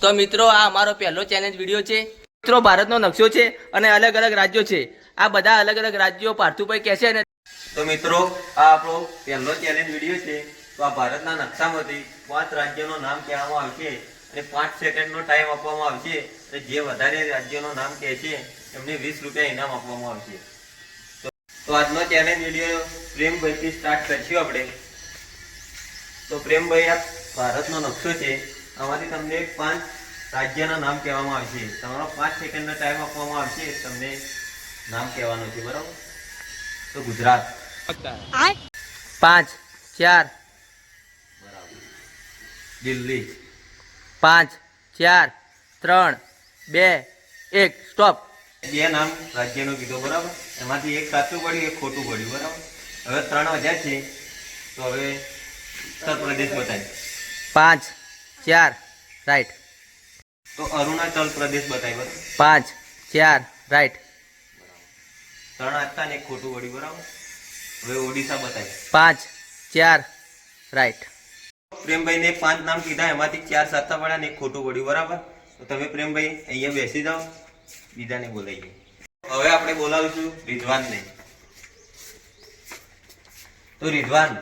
તો મિત્રો, આ અમારો પહેલો ચેલેન્જ વીડિયો છે. મિત્રો, ભારતનો નકશો છે અને અલગ અલગ રાજ્યો છે. આ બધા અલગ અલગ રાજ્યો પાર્થુભાઈ કહે છે અને તો મિત્રો, આ આપણો પહેલો ચેલેન્જ વીડિયો છે. તો આ ભારતના નકશામાંથી પાંચ રાજ્યોનું નામ કહેવામાં આવશે અને પાંચ સેકન્ડનો ટાઈમ આપવામાં આવશે. અને જે વધારે રાજ્યોનું નામ કહે છે, એમને વીસ રૂપિયા ઇનામ આપવામાં આવશે. તો આજનો ચેલેન્જ વીડિયો પ્રેમભાઈથી સ્ટાર્ટ કરશું આપણે. તો પ્રેમભાઈ, આ ભારતનો નકશો છે. આમાંથી તમને પાંચ રાજ્યના નામ કહેવામાં આવશે તમારો પાંચ સેકન્ડનો ટાઈમ આપવામાં આવશે તમને નામ કહેવાનું છે બરાબર? તો ગુજરાત. પાંચ ચાર. બરાબર. દિલ્હી. પાંચ ચાર ત્રણ બે એક. સ્ટોપ બે નામ રાજ્યનું કીધું બરાબર? એમાંથી એક સાચું પડ્યું એક ખોટું પડ્યું બરાબર? હવે ત્રણ હજાર છે તો હવે ઉત્તર પ્રદેશ બતાવી પાંચ ચાર રાઈટ તો અરુણાચલ પ્રદેશ બતાવ્યો. પાંચ ચાર રાઈટ ત્રણ હતા ને ખોટું વળી બરાબર? હવે ઓડિશા બતાવી. પાંચ ચાર રાઈટ પ્રેમભાઈને પાંચ નામ કીધા એમાંથી ચાર સાતા પડ્યા ને એક ખોટું વળ્યું બરાબર? તો તમે પ્રેમભાઈ અહીંયા બેસી જાઓ બીજાને બોલાવીએ હવે આપણે બોલાવીશું રિધવાનને. તો રિધવાન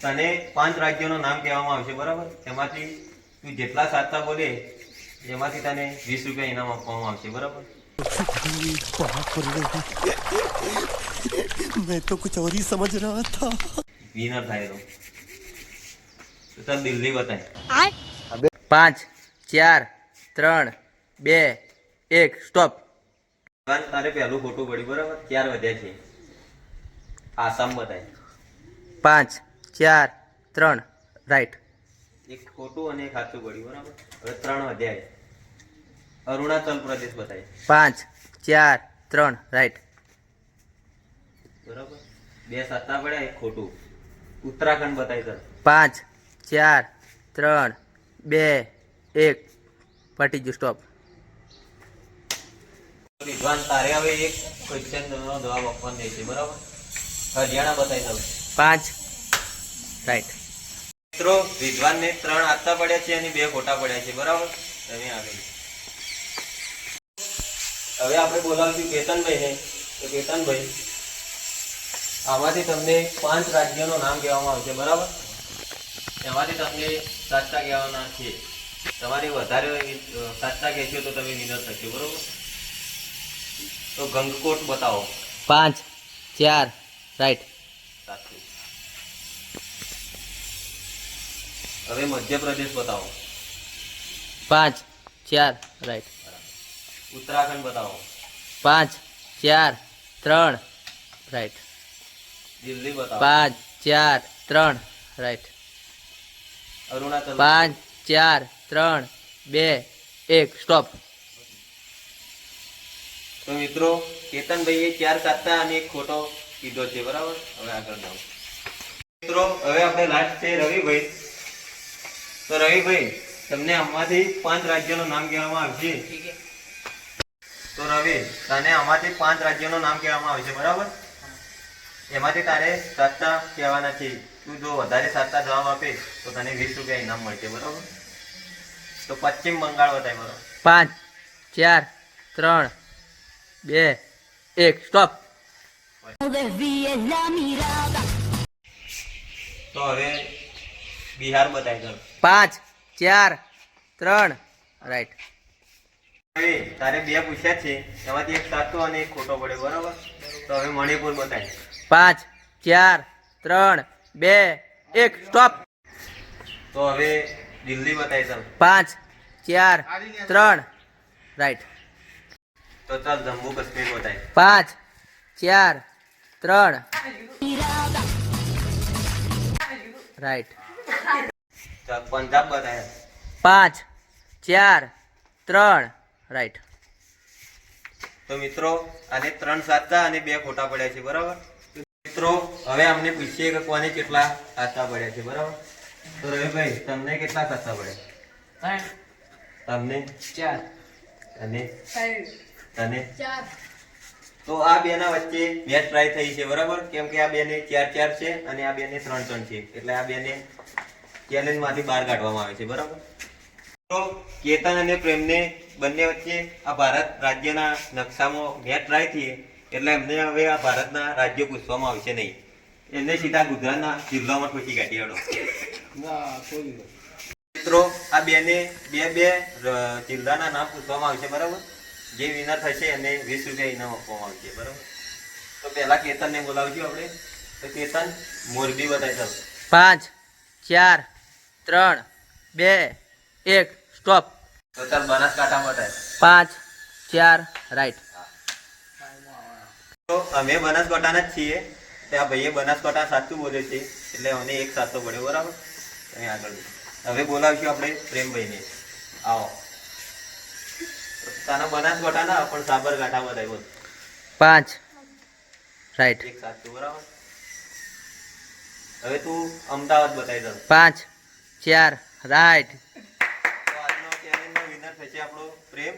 તને પાંચ રાજ્યોનું નામ કહેવામાં આવશે બરાબર? એમાંથી તું જેટલા સાચા બોલે એમાંથી તને વીસ રૂપિયા ઇનામ આપવામાં આવશે બરાબર मैं तो कुछ और ही समझ रहा था વિનર થાય તો તો ચાલ દિલ્હી બતાય પાંચ ચાર ત્રણ બે એક સ્ટોપ રિધવાન તારે પહેલું ખોટું પડ્યું બરાબર ચાર વધ્યા છે આસામ બતાય પાંચ ચાર ત્રણ રાઈટ એક ખોટું અને એક સાચું પડ્યું બરાબર? હવે ત્રણ અધ્યાય. અરુણાચલ પ્રદેશ બતાય. પાંચ ચાર ત્રણ રાઈટ. બરાબર? બે સાચા પડ્યા એક ખોટું. ઉત્તરાખંડ બતાય સર. પાંચ ચાર ત્રણ બે એક. પટી ગયું સ્ટોપ વિદ્વાન તારે હવે એક ક્વેશ્ચન નો જવાબ આપવાનો છે બરાબર? હરિયાણા બતાવી દઉં પાંચ રાઈટ. મિત્રો વિદ્વાનને ત્રણ આતા પડ્યા છે અને બે ખોટા પડ્યા છે. બરાબર? તમે આગળ. હવે આપણે બોલાવીશું કેતનભાઈને તો કેતનભાઈ આમાંથી તમને પાંચ રાજ્યોનું નામ કહેવામાં આવશે બરાબર? એમાંથી તમને સાચા કહેવાના છે. તમારે વધારે સાચા કહેશો તો તમે વિનર થશો બરાબર? તો ગંગકોટ બતાવો. પાંચ ચાર રાઈટ. સાચું હવે મધ્યપ્રદેશ બતાવો. પાંચ ચાર રાઈટ. ઉત્તરાખંડ બતાવો. પાંચ ચાર ત્રણ રાઈટ. દિલ્હી બતાવો. પાંચ ચાર ત્રણ રાઈટ. અરુણાચલ. પાંચ ચાર ત્રણ બે એક સ્ટોપ. તો મિત્રો કેતનભાઈએ ચાર સાચા અને એક ખોટો કીધો છે બરાબર? હવે આગળ જાઓ. મિત્રો હવે આપણે લાસ્ટ છે રવિભાઈ તો રવિભાઈ તમને આમાંથી પાંચ રાજ્યોનું નામ કહેવામાં આવશે. તો રવિ તને આમાંથી પાંચ રાજ્યોનું નામ કહેવામાં આવશે બરાબર? એમાંથી તારે સાતતા કહેવાના છે. તું જો વધારે સાતતા જવાબ આપે તો તને વીસ રૂપિયા ઇનામ મળશે બરાબર? તો પશ્ચિમ બંગાળ બતાય બરાબર? પાંચ ચાર ત્રણ બે એક સ્ટોપ. તો હવે બિહાર બતાવી દો પાંચ ચાર ત્રણ રાઈટ. તારે બે પૂછ્યા છે એમાંથી એક સાચો અને એક ખોટો પડે બરાબર? તો હવે મણિપુર બતાય પાંચ ચાર ત્રણ બે એક સ્ટોપ. તો હવે દિલ્હી બતાવી ચાલ. પાંચ ચાર ત્રણ રાઈટ. તો ચાલ જમ્મુ કાશ્મીર બતાય પાંચ ચાર ત્રણ. રાઈટ. પંજાબ બતાય પાંચ ચાર ત્રણ. રાઈટ તો મિત્રો આને ત્રણ સાચા અને બે ખોટા પડ્યા છે બરાબર? મિત્રો હવે અમને પૂછીએ કે કોને કેટલા સાચા પડ્યા છે બરાબર? તો રવિભાઈ તમને કેટલા સાચા પડ્યા? તમને? ચાર. અને? તને? તો આ બે ના વચ્ચે બે ટ્રાય થઈ છે બરાબર? કેમ કે આ બે ને ચાર ચાર છે અને આ બે ને ત્રણ ત્રણ છે. એટલે આ બે ને ચેલેન્જમાંથી બહાર કાઢવામાં આવે છે બરાબર? તો કેતન અને પ્રેમને બંને વચ્ચે આ ભારત રાજ્યના નકશામાં મેચ ટ્રાય થઈએ એટલે એમને હવે આ ભારતના રાજ્યો પૂછવામાં આવશે નહીં. એમને સીધા ગુજરાતના જિલ્લામાં પૂછી કાઢી હડો મિત્રો આ બેને બે બે જિલ્લાના નામ પૂછવામાં આવશે બરાબર? જે વિનર થશે એને વીસ રૂપિયા ઇનામ આપવામાં આવશે બરાબર? તો પહેલા કેતનને બોલાવજો આપણે. તો કેતન મોરબી બતાવી ચાલો. પાંચ ચાર ત્રણ બે એક સ્ટોપ તો બનાસકાંઠા માટે પાંચ ચાર રાઈટ તો અમે બનાસકાંઠાના જ છીએ. ત્યાં ભાઈએ બનાસકાંઠા સાચું બોલે છે. એટલે અમને એક સાચો પડ્યો બરાબર? તમે આગળ હવે બોલાવીશું આપણે પ્રેમભાઈને. આવો. તાના બનાસકાંઠા ના પણ સાબરકાંઠામાં થયો પાંચ રાઈટ એક સાચું બરાબર? હવે તું અમદાવાદ બતાવી દઉં પાંચ ચાર. રાઈટ. આજનો ચેલેન્જનો વિનર થશે આપણો પ્રેમ.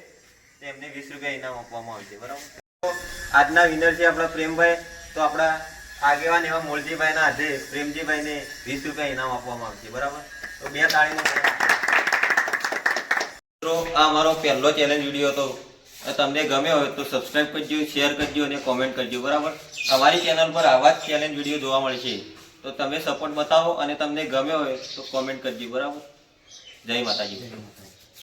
તેમને વીસ રૂપિયા ઇનામ આપવામાં આવશે, બરાબર? આજના વિનર છે આપણા પ્રેમભાઈ. તો આપણા આગેવાન એવા મોલજીભાઈના હાથે પ્રેમજીભાઈને વીસ રૂપિયા ઇનામ આપવામાં આવશે, બરાબર? તો બે તાળીનો મિત્રો, આ અમારો પહેલો ચેલેન્જ વીડિયો હતો. તમને ગમ્યો હોય તો સબસ્ક્રાઇબ કરજો શેર કરજો અને કોમેન્ટ કરજો, બરાબર? અમારી ચેનલ પર આવા જ ચેલેન્જ વીડિયો જોવા મળશે. તો તમે સપોર્ટ બતાવો અને તમને ગમ્યો હોય તો કોમેન્ટ કરજો બરાબર? જય માતાજી.